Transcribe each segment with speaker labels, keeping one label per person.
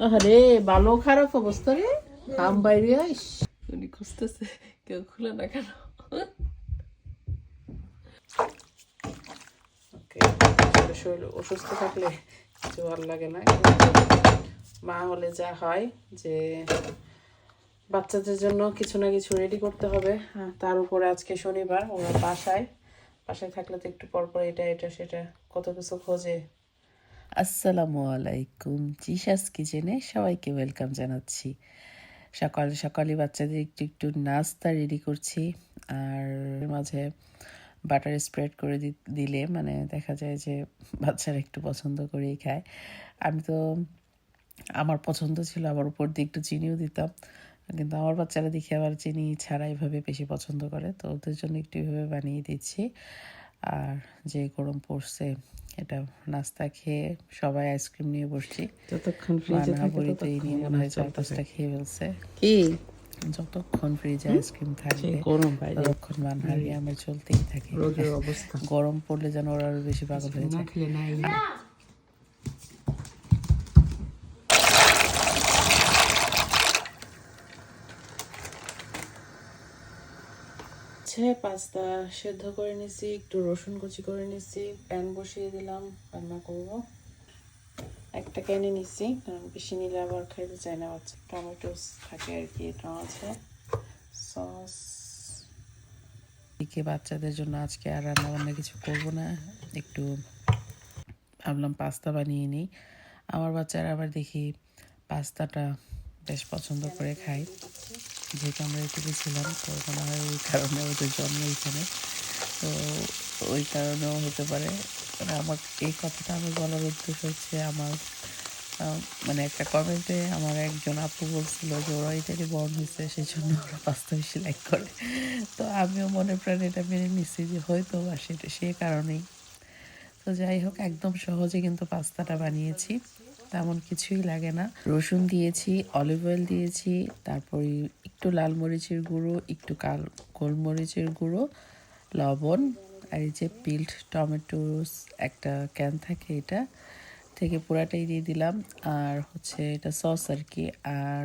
Speaker 1: আরে ভালো খারাপ অবস্থা রে। কাম বাইরে আইস উনি খুঁজতেছে কেউ খুলে না কেন? ওকে শরীর অসুস্থ থাকলে কিছু ভালো লাগে না। মা হলে যা হয় যে বাচ্চাদের জন্য কিছু না কিছু রেডি করতে হবে। হ্যাঁ, তার উপরে আজকে শনিবার ওরা বাসায়। বাসায় থাকলে তো একটু পর পর এটা এটা সেটা কত কিছু খোঁজে। আসসালামু আলাইকুম। জিসাস কিচেনে সবাইকে ওয়েলকাম জানাচ্ছি। সকাল সকালে বাচ্চাদের একটু একটু নাস্তা রেডি করছি। আর মাঝে বাটার স্প্রেড করে দিলে মানে দেখা যায় যে বাচ্চারা একটু পছন্দ করেই খায়। আমি তো আমার পছন্দ ছিল, আবার উপর দিয়ে একটু চিনিও দিতাম। কিন্তু আমার বাচ্চারা দেখি আবার চিনি ছাড়া এভাবে বেশি পছন্দ করে। তো ওদের জন্য একটু এভাবে বানিয়ে দিচ্ছি। আর যে গরম পড়ছে এটা নাস্তা খেয়ে সবাই আইসক্রিম নিয়ে বসছি।
Speaker 2: যতক্ষণ ফ্রিজে থাকে
Speaker 1: নিয়ে মনে হয় চার পাঁচটা খেয়ে ফেলছে।
Speaker 2: কি?
Speaker 1: যতক্ষণ ফ্রিজে আইসক্রিম
Speaker 2: থাকে গরম বাইরে।
Speaker 1: ততক্ষণ মানহারি আমার চলতেই থাকে।
Speaker 2: রোদের অবস্থা।
Speaker 1: গরম পড়লে যেন ওরা আরও বেশি পাগল হয়ে
Speaker 2: না
Speaker 1: যায়। হচ্ছে, পাস্তা সেদ্ধ করে নিছি, একটু রসুন কুচি করে নিছি, প্যান বসিয়ে দিলাম, রান্না করব। একটা ক্যানে নিছি, কারণ বেশি নিলে আবার খাইতে চায় না বাচ্চা টমেটো থাকে আর কি, এটা আছে, সস। এদিকে বাচ্চাদের জন্য আজকে আর রান্না বান্না কিছু করব না, একটু ভাবলাম পাস্তা বানিয়ে নিই। আমার বাচ্চারা আবার দেখি পাস্তাটা বেশ পছন্দ করে খায়। আমরা এটুকু ছিলাম, তো মনে হয় ওই কারণে ওদের জন্ম এইখানে। তো ওই কারণেও হতে পারে। মানে আমার, এই কথাটা আমার বলার উদ্দেশ্য হচ্ছে আমার মানে একটা কমেন্টে আমার একজন আপু বলছিল যে ওরা এটারই বর্ণ হয়েছে সেই জন্য ওরা পাস্তা বেশি লাইক করে। তো আমিও মনে প্রাণে এটা মেনে নিচ্ছি যে হয়তো বা সেটা সে কারণেই। তো যাই হোক, একদম সহজে কিন্তু পাস্তাটা বানিয়েছি। তেমন কিছুই লাগে না। রসুন দিয়েছি অলিভ অয়েল দিয়েছি, তারপর একটু লাল মরিচের গুঁড়ো, একটু কাল, গোলমরিচের গুঁড়ো, লবণ, আর এই যে পিল্ড টমেটোস একটা ক্যান থাকে এটা, থেকে পুরাটাই দিয়ে দিলাম। আর হচ্ছে এটা সস আর কি, আর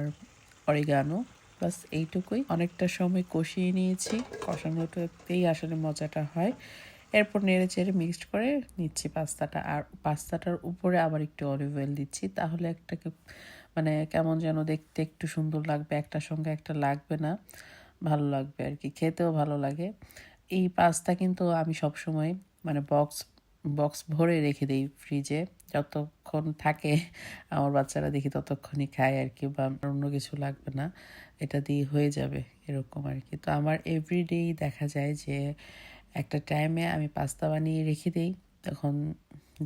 Speaker 1: অরিগানো বাস এইটুকুই। অনেকটা সময় কষিয়ে নিয়েছি কষানোটাতেই আসলে মজাটা হয়। এরপর নেড়ে চেড়ে মিক্সড করে নিচ্ছি পাস্তাটা। আর পাস্তাটার উপরে আবার একটু অলিভ অয়েল দিচ্ছি। তাহলে একটাকে মানে কেমন যেন দেখতে একটু সুন্দর লাগবে একটার সঙ্গে একটা লাগবে না। ভালো লাগবে আর কি, খেতেও ভালো লাগে। এই পাস্তা কিন্তু আমি সবসময় মানে বক্স বক্স ভরে রেখে দিই ফ্রিজে যতক্ষণ থাকে, আমার বাচ্চারা দেখি ততক্ষণই খায় আর কি, বা অন্য কিছু লাগবে না। এটা দিয়ে হয়ে যাবে এরকম আর কি। তো আমার এভরিডেই দেখা যায় যে একটা টাইমে আমি পাস্তা বানিয়ে রেখে দিই। তখন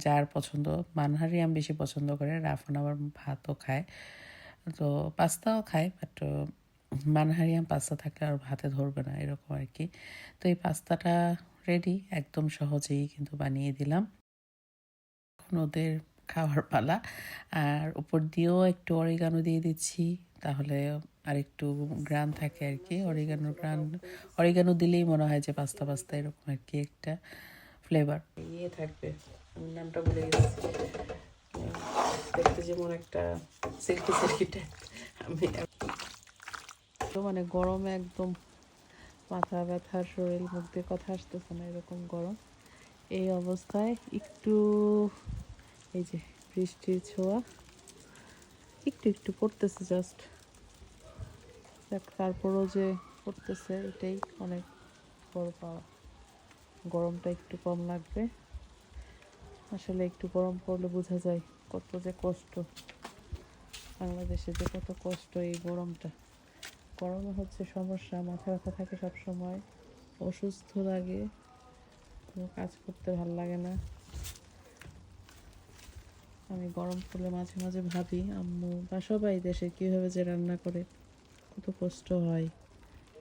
Speaker 1: যার পছন্দ, মানহারি আমি বেশি পছন্দ করে, রাফন আবার ভাতও খায়। তো পাস্তাও খায় বাট মানহারিয়াম পাস্তা থাকলে আর ভাতে ধরবে না, এরকম আর কি তো এই পাস্তাটা রেডি একদম সহজেই কিন্তু বানিয়ে দিলাম। এখন ওদের খাওয়ার পালা। আর উপর দিয়েও একটু অরিগানো দিয়ে দিচ্ছি, তাহলে আর একটু গ্রান থাকে আর কি অরিগানো গ্রান অরিগানো দিলেই মনে হয় যে পাস্তা পাস্তা এরকম আর কি একটা ফ্লেভার ইয়ে থাকবে নামটা গেছি। দেখতে যেমন একটা সিল্কি সিল্কি টাইপ মানে গরমে একদম মাথা ব্যথা, শরীর মুখ দিয়ে কথা আসতেছে না এরকম গরম। এই অবস্থায় একটু, এই যে বৃষ্টির ছোঁয়া, একটু একটু পড়তেছে জাস্ট তারপরও যে করতেছে, এটাই অনেক বড় পাওয়া। গরমটা একটু কম লাগবে। আসলে একটু গরম পড়লে বোঝা যায় কত যে কষ্ট। বাংলাদেশে যে কত কষ্ট এই গরমটা। গরমে হচ্ছে সমস্যা, মাথা ব্যথা থাকে সব সময় অসুস্থ লাগে, কোনো কাজ করতে ভালো লাগে না। আমি গরম পড়লে মাঝে মাঝে ভাবি, আম্মু বা সবাই দেশে কীভাবে যে রান্না করে। কত কষ্ট হয়।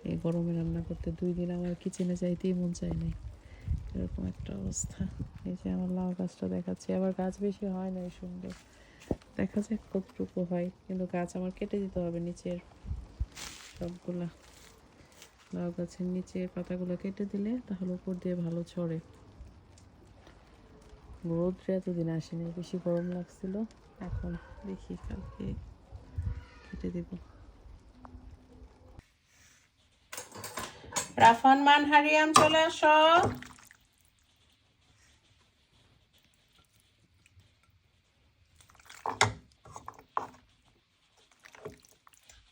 Speaker 1: এই গরমে রান্না করতে দুই দিন আমার কিচেনে যাইতেই মন চায় নাই। এরকম একটা অবস্থা। এই যে আমার লাউ গাছটা দেখাচ্ছি, আবার গাছ বেশি হয় না এই সঙ্গে দেখা যাক কতটুকু হয়, কিন্তু গাছ আমার কেটে দিতে হবে নিচের সবগুলা। লাউ গাছের নিচে পাতাগুলো কেটে দিলে তাহলে উপর দিয়ে ভালো ছড়ে। রোদ্রে এতদিন আসেনি, বেশি গরম লাগছিল। এখন দেখি কালকে
Speaker 2: কেটে দিব।
Speaker 1: রাফান মান হারিয়াম চলে আসো।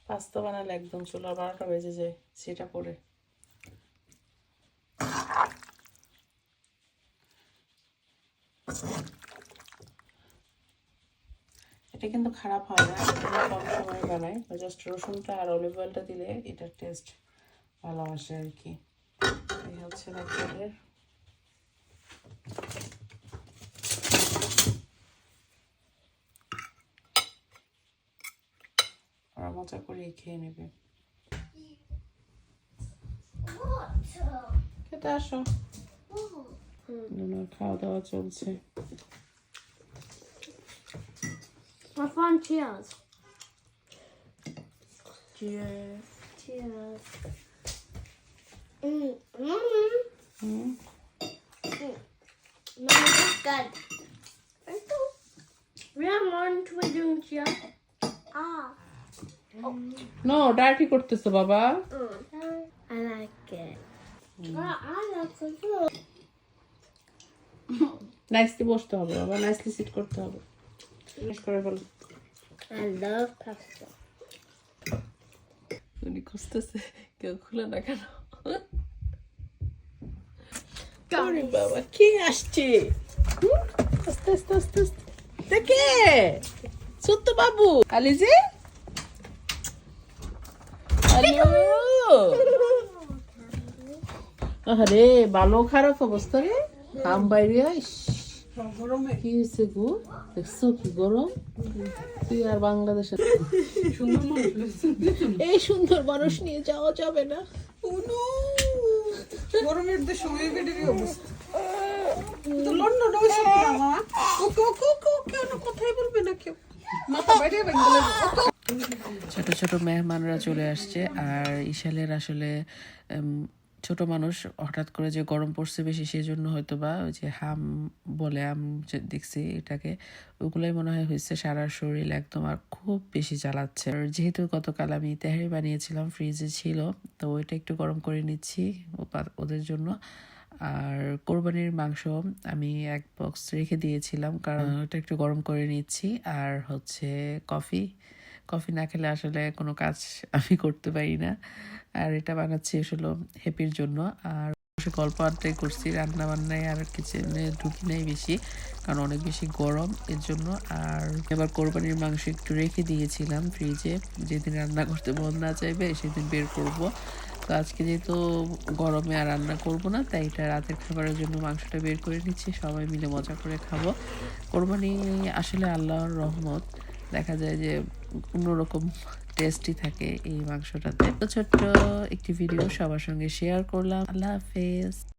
Speaker 1: পাস্তা বানালে একদম চুলা বারোটা বেজে যায়, সেটা করে এটা কিন্তু খারাপ হয় না কম সময় বানাই জাস্ট রসুনটা আর অলিভ অয়েলটা দিলে এটার টেস্ট ভালো আসে আর কি এই হচ্ছে বাচ্চাদের ওরা মজা করে খেয়ে নেবে খেতে আসো নুনুর খাওয়া দাওয়া চলছে
Speaker 3: cheers.
Speaker 1: Cheers.
Speaker 3: Cheers. Mm. Mm. Mama, that's good. We have one to be doing cheers. Ah.
Speaker 1: No dirty করতেছো বাবা
Speaker 3: I like it. Well, I like it too.
Speaker 1: Nicely বসতে হবে বাবা নাইসলি সিট করতে হবে শেষ করে বলো
Speaker 3: I love pasta.
Speaker 2: উনি খুঁজতেছে কেউ খুলে না কেন
Speaker 1: বাবা কে আসছে? হুম? আস্তে আস্তে আস্তে আস্তে। দেখে সত্য বাবু। আলিজে হ্যালো। আরে ভালো খারাপ অবস্থা রে। কাম বাইরে আইস। কি হয়েছে গো? দেখছ কি গরম? তুই আর বাংলাদেশে এই সুন্দর মানুষ নিয়ে যাওয়া যাবে না।
Speaker 4: গরমের তো সময় অবস্থা বলবে না কেউ।
Speaker 1: ছোট ছোট মেহমানরা চলে আসছে, আর ইশালের আসলে ছোট মানুষ হঠাৎ করে যে গরম পড়ছে বেশি সেই জন্য হয়তো বা ওই যে হাম বলে আম যে দেখছি এটাকে ওগুলোই মনে হয় হয়েছে সারা শরীর একদম আর খুব বেশি জ্বালাচ্ছে। আর যেহেতু গতকাল আমি তেহারি বানিয়েছিলাম ফ্রিজে ছিল তো ওইটা একটু গরম করে নিচ্ছি ওদের জন্য। আর কোরবানির মাংস আমি এক বক্স রেখে দিয়েছিলাম কারণ ওটা একটু গরম করে নিচ্ছি। আর হচ্ছে কফি কফি না খেলে আসলে কোনো কাজ আমি করতে পারি না। আর এটা বানাচ্ছি আসলে হ্যাপির জন্য। আর গল্প আড্ডাই করছি, রান্না বান্নায় আর কিচেনে ঢুকি নাই বেশি, কারণ অনেক বেশি গরম এর জন্য। আর এবার কোরবানির মাংস একটু রেখে দিয়েছিলাম ফ্রিজে। যেদিন রান্না করতে মন না চাইবে সেদিন বের করব। তো আজকে যেহেতু গরমে আর রান্না করব না, তাই এটা রাতের খাবারের জন্য মাংসটা বের করে নিচ্ছি। সবাই মিলে মজা করে খাব। কোরবানি আসলে আল্লাহর রহমত। দেখা যায় যে অন্যরকম টেস্টি থাকে এই মাংসটাতে। ছোট্ট একটি ভিডিও সবার সঙ্গে শেয়ার করলাম। আল্লাহ হাফেজ।